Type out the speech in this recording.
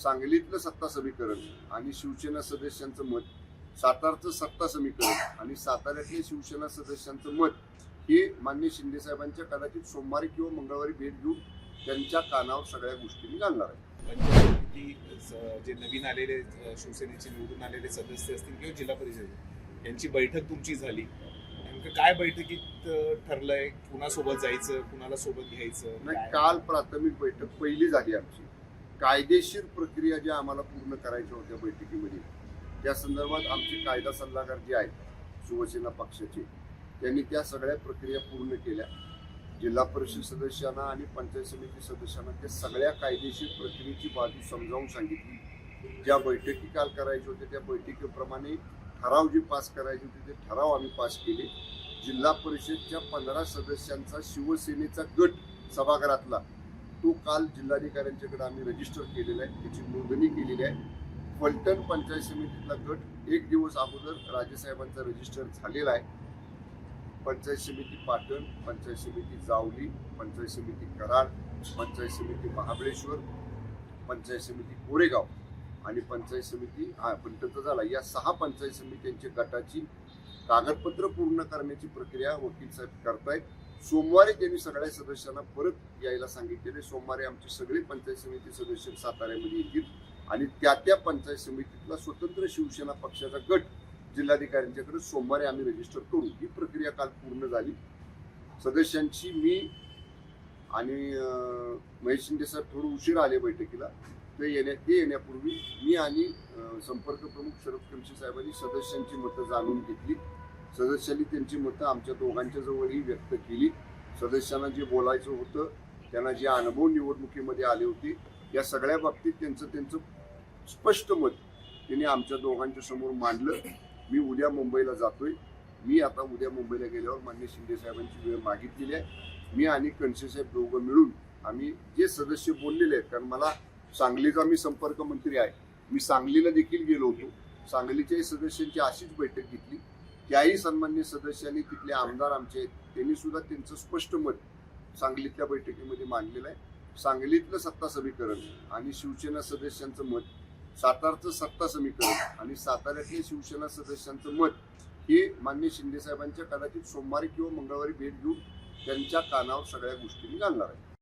सांगलीतलं सत्ता समीकरण आणि शिवसेना सदस्यांचं मत सातारचं सत्ता समीकरण आणि साताऱ्यातल्या शिवसेना सदस्यांचं मत हे मान्य शिंदे साहेबांच्या कदाचित सोमवारी किंवा मंगळवारी भेट घेऊन त्यांच्या कानावर सगळ्या गोष्टी घालणार आहे. जे नवीन आलेले शिवसेनेचे निवडून आलेले सदस्य असतील किंवा जिल्हा परिषद यांची बैठक तुमची झाली. नेमकं काय बैठकीत ठरलंय? कुणासोबत जायचं? कुणाला सोबत घ्यायचं? नाही? काल प्राथमिक बैठक पहिली झाली आमची. कायदेशीर प्रक्रिया ज्या आम्हाला पूर्ण करायच्या होत्या बैठकीमध्ये त्या संदर्भात आमचे कायदा सल्लागार जे आहेत शिवसेना पक्षाचे त्यांनी त्या सगळ्या प्रक्रिया पूर्ण केल्या. जिल्हा परिषद सदस्यांना आणि पंचायत समिती सदस्यांना त्या सगळ्या कायदेशीर प्रक्रियेची बाजू समजावून सांगितली. ज्या बैठकी काल करायच्या होत्या त्या बैठकीप्रमाणे ठराव जे पास करायचे होते ते ठराव आम्ही पास केले. जिल्हा परिषदच्या पंधरा सदस्यांचा शिवसेनेचा गट सभागृहातला तो काल जिल्हाधिकाऱ्यांच्याकडे आम्ही रजिस्टर केलेला आहे त्याची नोंदणी केलेली आहे. फलटण पंचायत समितीतला गट एक दिवस अगोदर राजेसाहेबांचा रजिस्टर झालेला आहे. पंचायत समिती पाटण पंचायत समिती जावली पंचायत समिती कराड पंचायत समिती महाबळेश्वर पंचायत समिती कोरेगाव आणि पंचायत समिती हा झाला. या सहा पंचायत समित्यांच्या गटाची कागदपत्र पूर्ण करण्याची प्रक्रिया वकील साहेब करतायत. सोमवारी त्यांनी सगळ्या सदस्यांना परत यायला सांगितलेले सोमवारी आमचे सगळे पंचायत समिती सदस्य साताऱ्यामध्ये येतील आणि त्या त्या पंचायत समितीतला स्वतंत्र शिवसेना पक्षाचा गट जिल्हाधिकाऱ्यांच्याकडे सोमवारी आम्ही रजिस्टर करू. ही प्रक्रिया काल पूर्ण झाली. सदस्यांची मी आणि महेश शिंदे साहेब थोडं उशीर आले बैठकीला. ते येण्या ते येण्यापूर्वी मी आणि संपर्क प्रमुख शरद कमशी साहेबांनी सदस्यांची मतं जाणून घेतली. सदस्यांनी त्यांची मतं आमच्या दोघांच्या जवळही व्यक्त केली. सदस्यांना जे बोलायचं होतं त्यांना जे अनुभव निवडणुकीमध्ये आले होते या सगळ्या बाबतीत त्यांचं त्यांचं स्पष्ट मत त्यांनी आमच्या दोघांच्या समोर मांडलं. मी उद्या मुंबईला जातोय. मी आता उद्या मुंबईला गेल्यावर मान्य शिंदे साहेबांची वेळ मागितलेली आहे. मी आणि कणसे साहेब दोघं मिळून आम्ही जे सदस्य बोललेले आहेत कारण मला सांगलीचा मी संपर्क मंत्री आहे. मी सांगलीला देखील गेलो होतो. सांगलीच्याही सदस्यांची अशीच बैठक घेतली. त्याही सन्मान्य सदस्यांनी तिथले आमदार आमचे आहेत त्यांनी सुद्धा त्यांचं स्पष्ट मत सांगलीतल्या बैठकीमध्ये मांडलेलं आहे. सांगलीतलं सत्ता समीकरण आणि शिवसेना सदस्यांचं मत सातारचं सत्ता समीकरण आणि साताऱ्यातल्या शिवसेना सदस्यांचं मत हे मान्य शिंदे साहेबांच्या कदाचित सोमवारी किंवा मंगळवारी भेट घेऊन त्यांच्या कानावर सगळ्या गोष्टींनी घालणार आहे